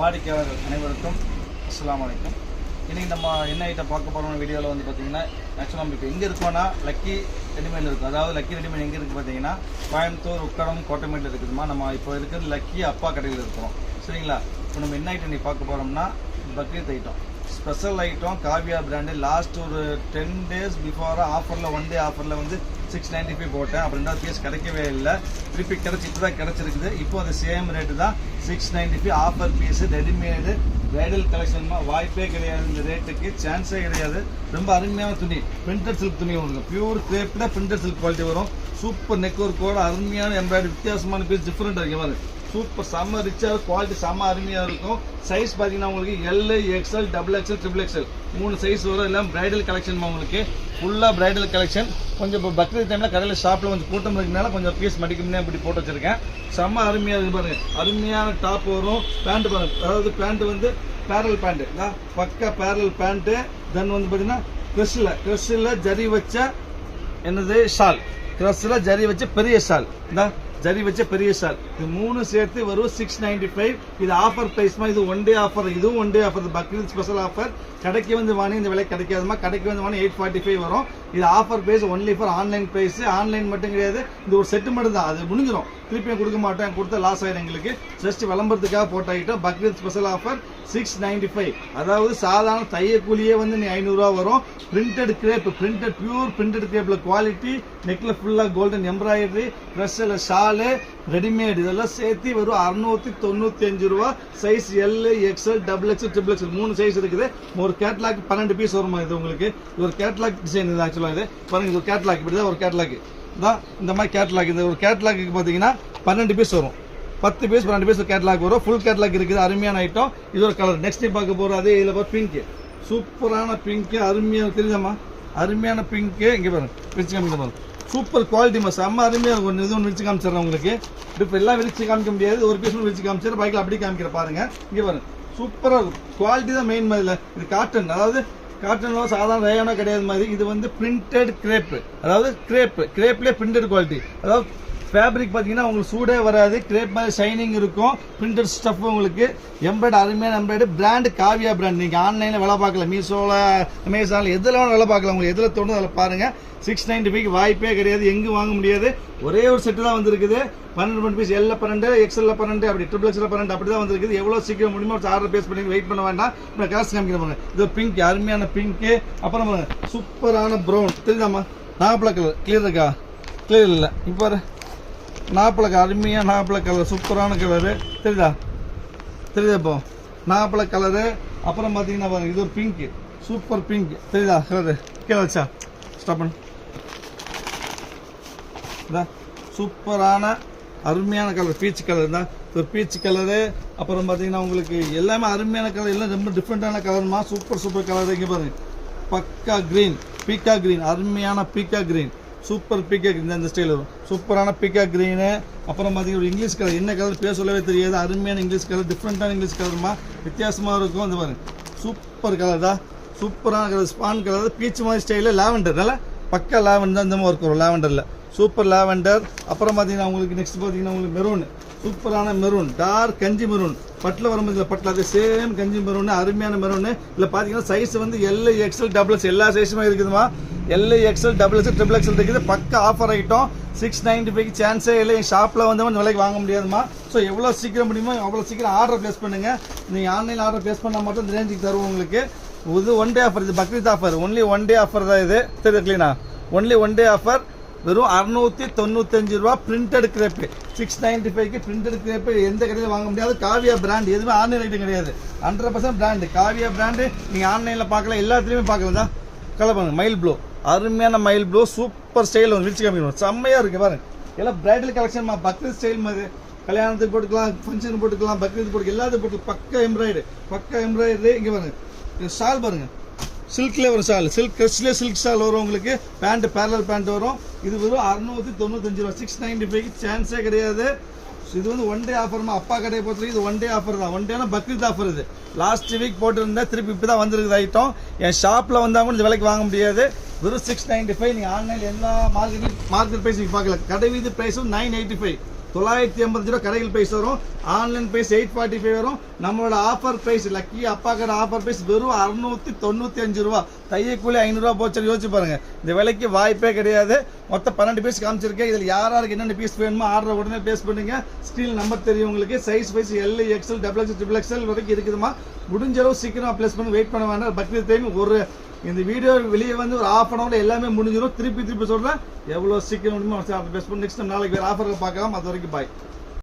வாடிக்கையாளர்கள் அனைவருக்கும் அஸ்லாம் அலைக்கும். இன்றைக்கி நம்ம என்ன ஐட்டம் பார்க்க போகிறோம் வீடியோவில் வந்து பார்த்தீங்கன்னா ஆக்சுவலாக நம்ம இப்போ எங்கே இருக்கோன்னா லக்கி ரெடிமேட் இருக்கும் அதாவது லக்கி ரெடிமேட் எங்கே இருக்குது பார்த்தீங்கன்னா கோயம்புத்தூர் உக்கடம் கோட்டமேட்டில் இருக்குதுமா நம்ம இப்போ இருக்கிறது லக்கி அப்பா கடையில் இருக்கிறோம். சரிங்களா? இப்போ நம்ம என்ன ஐட்டம் நீ பார்க்க போகிறோம்னா Bakrid item special item Kavya brand last ஒரு டென் டேஸ் பிஃபோராக ஆஃபரில் ஒன் டே ஆஃபரில் வந்து சிக்ஸ் நைன்ட்டி ஃபைவ் போட்டேன். அப்புறம் ரெண்டாவது பீஸ் கிடைக்கவே இல்லை. திருப்பி கிடச்சி இப்போ தான் கிடச்சிருக்குது. இப்போ அது சேம் ரேட்டு தான். Six ninety five offer piece readymade bridal collection வாய்ப்பே கிடையாது. இந்த ரேட்டுக்கு சான்ஸே கிடையாது. ரொம்ப அருமையான துணி. பிரிண்டட் சில்க் துணி உங்களுக்கு. பியூர் கிரேப்பில் பிரிண்டட் சில்க் குவாலிட்டி வரும். சூப்பர் நெக் ஒர்க்கோட அருமையான எம்ப்ராய்டரி வித்தியாசமான பீஸ் டிஃப்ரெண்டாக இருக்கு. மாதிரி சூப்பர் செம்ம ரிச்சாக குவாலிட்டி செம்ம அருமையாக இருக்கும். சைஸ் பார்த்தீங்கன்னா உங்களுக்கு L XL double XL triple XL மூணு சைஸ் வரும். எல்லாம் பிரைடல் கலெக்ஷன் உங்களுக்கு. ஃபுல்லாக பிரைடல் கலெக்ஷன் கொஞ்சம் இப்போ பக்ரீத் டைமில் கடையில் ஷாப்பில் கொஞ்சம் கூட்டம் இருக்கனால கொஞ்சம் பீஸ் மடிக்கணும்னே அப்படி போட்டு வச்சுருக்கேன். செம்ம அருமையாக இருக்குது பாருங்கள் அருமையான டாப் வரும். பேண்ட் பாருங்கள் அதாவது பேண்ட் வந்து பேரல் பேண்ட்டு பக்கா பேரல் பேண்ட்டு தென் வந்து பார்த்தீங்கன்னா க்ரெஸ்ஸில் க்ரெஸ்ஸில் ஜரி வச்ச என்னது? ஷால் க்ரெஸ்ஸில் ஜரி வச்ச பெரிய ஷால் இந்த ஜரி வச்ச பெரிய ஷால் இது மூணு சேர்த்து வரும் சிக்ஸ் நைன்டி ஃபைவ் இது ஆஃபர் ப்ரைஸ்மா இது ஒன் டே ஆஃபர் இதுவும் one day offer Bakrid special offer கடைக்கு வந்து வாங்கி இந்த விலை கிடைக்காதுமா? கடைக்கு வந்து வாங்கி எயிட் ஃபார்ட்டி ஃபைவ் வரும். இது offer price only for online price online மட்டும் கிடையாது. இது ஒரு செட்டு மட்டும் தான் அது முடிஞ்சிடும் திருப்பியும் கொடுக்க மாட்டேன் கொடுத்தா லாஸ் ஆயிடும் எங்களுக்கு. ஜஸ்ட் விளம்பரத்துக்காக போட்டாயிட்டோம். Bakrid special offer six ninety five அதாவது சாதாரண தைய கூலியே வந்து நீ ஐநூறுரூவா வரும். Printed crepe printed pure printed கிரேப்பில் quality நெக்கில் ஃபுல்லாக கோல்டன் எம்ப்ராய்டரி ட்ரெஸ்ஸில் ஷால் ரெடிமேட் இதெல்லாம் சேர்த்து வரும் அறுநூத்தி தொண்ணூத்தி அஞ்சு ரூபா. Size L XL double XL triple XL மூணு சைஸ் இருக்குது. ஒரு கேட்லாக் பன்னெண்டு பீஸ் வருமா இது உங்களுக்கு? இது ஒரு கேட்லாக் டிசைன் இது ஆக்சுவலாக இது. பாருங்க இது ஒரு கேட்லாக் இப்படி தான் ஒரு கேட்லாக் தான் இந்த மாதிரி கேட்லாக் இந்த ஒரு கேட்லாக்கு பார்த்தீங்கன்னா பன்னெண்டு பீஸ் வரும். பத்து பீஸ் பன்னெண்டு பீஸ் கேட்லாக் வரும். ஃபுல் கேட்லாக் இருக்குது அருமையான ஐட்டம் இது ஒரு கலர் நெக்ஸ்ட் பார்க்க போகிறோம் அதே இதில் பாரு பிங்க் சூப்பரான பிங்க் அருமையான தெரியுதாம்மா? அருமையான பிங்க் இங்கே பாருங்க பிரிச்சு காமிக்க பாருங்க. சூப்பர் குவாலிட்டிமா செம்ம அருமையாக இருக்கும். ஒன்று இது ஒன்று விரிச்சு காமிச்சிடறேன் உங்களுக்கு. இப்போ எல்லாம் விரிச்சு காமிக்க முடியாது. ஒரு பீஸ் விரிச்சு காமிச்சிடுறேன். பைக்கில் அப்படி காமிக்கிற பாருங்க. இங்கே பாருங்க. சூப்பராக இருக்கும். குவாலிட்டி தான் மெயின் மாதிரி இது காட்டன் அதாவது காட்டன்லாம் சாதாரண ரேயானோ கிடையாது மாதிரி. இது வந்து பிரிண்டட் கிரேப்பு அதாவது கிரேப்பு கிரேப்லேயே பிரிண்டட் குவாலிட்டி அதாவது ஃபேப்ரிக் பார்த்தீங்கன்னா உங்களுக்கு சூடே வராது. கிரேப் மாதிரி ஷைனிங் இருக்கும். பிரிண்டட் ஸ்டஃப் உங்களுக்கு. எம்ப்ராய்டு அருமையான எம்ப்ராய்டு பிராண்டு காவியா பிராண்ட் நீங்கள் ஆன்லைனில் வேலை பார்க்கல மீஷோவில் அமேசானில் எதில் வேணும் வேலை பார்க்கலாம். உங்களுக்கு எதில் தோணும் அதில் பாருங்கள் சிக்ஸ் நைன்டி ஃபைவ் வாய்ப்பே கிடையாது. எங்கும் வாங்க முடியாது. ஒரே ஒரு செட்டு தான் வந்திருக்குது. பன்னெண்டு பன்னெண்டு பீஸ் எல்ல பன்னெண்டு எக்ஸ்எல்ல பன்னெண்டு அப்படி ட்ரிபிள் எக்ஸ்எல் பன்னெண்டு அப்படி தான் வந்திருக்குது. எவ்வளோ சீக்கிரம் முடியுமோ ஆர்டர் பேஸ் பண்ணி வெயிட் பண்ண வேண்டாம். இப்போ கலர்ஸ் காமிக்கிறேன் இது பிங்க் அருமையான பிங்க்கு அப்புறம் சூப்பரான ப்ரௌன் தெரியுதாம்மா? நாகப்பழ கலர் கிளியர் இருக்கா? கிளியர் இல்லை. இப்போ பாரு அருமையாக நாப்பழ கலர் சூப்பரான கலரு தெரியுதா? தெரியுதா இப்போ? நாப்பழ கலரு அப்புறம் பார்த்தீங்கன்னா பாருங்க இது ஒரு பிங்க்கு சூப்பர் பிங்க் தெரியுதா? கலரு கீழே வச்சா. ஸ்டாப் பண்ணு. இதா சூப்பரான அருமையான கலர் பீச் கலர் தான் ஒரு பீச் கலரு அப்புறம் பார்த்தீங்கன்னா உங்களுக்கு எல்லாமே அருமையான கலர் எல்லாம் ரொம்ப டிஃப்ரெண்ட்டான கலர்மா சூப்பர் சூப்பர் கலர் இங்கே பாருங்க. பக்கா க்ரீன் பீக்கா க்ரீன் அருமையான பீக்கா கிரீன் சூப்பர் பீக்கா கிரீன் இந்த ஸ்டைல் வரும். சூப்பரான பீக்கா கிரீனு அப்புறம் பார்த்தீங்கன்னா ஒரு இங்கிலீஷ் கலர் என்ன கலர் பேர் சொல்லவே தெரியாது. அருமையான இங்கிலீஷ் கலர் டிஃப்ரெண்ட்டான இங்கிலீஷ் கலர்மா வித்தியாசமாக இருக்கும். அந்த பாருங்க. சூப்பர் கலர் தான். சூப்பரான கலர் ஸ்பான் கலர் பீச் மாதிரி ஸ்டைலில் லாவெண்டர் நல்லா பக்கா லாவெண்டர் தான் இந்த மாதிரி இருக்கும் லாவெண்டரில் சூப்பர் லாவெண்டர். அப்புறம் பார்த்தீங்கன்னா உங்களுக்கு நெக்ஸ்ட் பார்த்தீங்கன்னா உங்களுக்கு மெரூன் சூப்பரான மெரூன் டார்க் கஞ்சி மெரூன் பட்டில் வரும்போது இல்லை பட்டில் அதே சேம் கஞ்சி மெரூன் அருமையான மெரூன் இல்லை பார்த்தீங்கன்னா சைஸ் வந்து எல் எக்ஸ்எல் டபுள் எக்ஸ் எல்லா சைஸுமே இருக்குதுமா. L XL double XL triple XL இருக்குது. பக்க offer item six ninety five சான்ஸே இல்லை. என் ஷாப்பில் வந்து விலைக்கு வாங்க முடியாதுமா. ஸோ எவ்வளோ சீக்கிரம் முடியுமோ அவ்வளோ சீக்கிரம் ஆர்டர் ப்ளேஸ் பண்ணுங்கள் நீங்கள் ஆன்லைன் ஆர்டர் ப்ளேஸ் பண்ணால் மட்டும் இந்த ரேஞ்சுக்கு தருவோம் உங்களுக்கு. இது ஒன் டே ஆஃபர் இது Bakrid offer only one day offer தான் இது. தெரியுது கிளீனா ஒன்லி ஒன் டே ஆஃபர் வெறும் அறுநூத்தி தொண்ணூத்தஞ்சு ரூபா பிரிண்டட் கிரேப்பு சிக்ஸ் நைன்டி ஃபைவ்க்கு பிரிண்டட் கிரேப்பு எந்த கடையில் வாங்க முடியாது. காவியா பிராண்ட் எதுவுமே ஆன்லைன் ஐட்டம் கிடையாது. Hundred percent brand Kavya brand நீங்கள் ஆன்லைனில் பார்க்கலாம் எல்லாத்துலேயுமே பார்க்கலாம் தான் கலர் பாருங்க மயில் ப்ளூ அருமையான மயில் ப்ளூ சூப்பர் ஸ்டைல் வந்து விரிச்சு காமிக்கணும் செம்மையாக இருக்குது பாருங்க. எல்லாம் பிரைடல் கலெக்ஷன் பக்ரீத் ஸ்டைல் மாதிரி கல்யாணத்துக்கு போட்டுக்கலாம் ஃபங்க்ஷன் போட்டுக்கலாம் பக்ரீத் போட்டுக்கலாம் எல்லாத்துக்கும் போட்டு பக்க எம்ப்ராய்டு பக்க எம்ப்ராய்டரி இங்கே பாருங்க. ஷால் பாருங்க. சில்கில் ஒரு ஷால். சில்க் கிறிஸ்ட்லேயே சில்க் ஷால் வரும் உங்களுக்கு. பேண்ட் பேரல் பேண்ட் வரும். இது வெறும் அறுநூற்றி தொண்ணூத்தஞ்சு ரூபா. சிக்ஸ் நைன்டி ஃபைவ் சான்ஸே கிடையாது. இது வந்து ஒன் டே ஆஃபர்மா அப்பா கடையை பொறுத்த வரைக்கும் இது ஒன் டே ஆஃபர் தான். ஒன் டேனா பக்ரீத் ஆஃபர் இது. லாஸ்ட் வீக் போட்டுருந்தேன் திருப்பி இப்போ தான் வந்துருக்குது ஐட்டம் என் ஷாப்பில் வந்தால் கூட இந்த விலைக்கு வாங்க முடியாது. வெறும் சிக்ஸ் நைன்ட்டி ஃபைவ் நீங்கள் ஆன்லைனில் எல்லா மார்க்கெட் மார்க்கெட் ப்ரைஸ் நீங்கள் பார்க்கல கடை வீதி ப்ரைஸும் நைன் எயிட்டி ஃபைவ் தொள்ளாயிரத்தி எண்பது ரூபா கடைகள் பிரைஸ் வரும். Online price eight forty five வரும். நம்மளோட ஆஃபர் பிரைஸ் லக்கி அப்பாக்கிற ஆஃபர் பிரைஸ் வெறும் அறுநூத்தி தொண்ணூற்றி அஞ்சு ரூபா. தையக்கூலி ஐநூறுரூவா போச்சு யோசிச்சு பாருங்க. இந்த விலைக்கு வாய்ப்பே கிடையாது. மொத்தம் பன்னெண்டு பீஸ் காமிச்சிருக்கேன். இதில் யார் யாருக்கு என்னென்ன பீஸ் வேணுமோ ஆர்டர் உடனே பேஸ் பண்ணுங்க. ஸ்டீல் நம்பர் தெரியும் உங்களுக்கு. Size wise L XL double XL triple XL வரைக்கும் இருக்குதுமா முடிஞ்ச அளவு சீக்கிரம் ப்ளேஸ் பண்ணி வெயிட் பண்ண வேண்டாம் பக்ரீத் டைம் ஒரு இந்த வீடியோ வெளியே வந்து ஒரு ஆஃப் அன் எல்லாமே முடிஞ்சிடும் திருப்பி திருப்பி சொல்கிறேன் எவ்வளோ சீக்கிரம் முடியுமோ பேஸ் பண்ணி நெக்ஸ்ட் நாளைக்கு வேறு ஆஃபருக்கு பார்க்கலாம். அது வரைக்கும் பாய்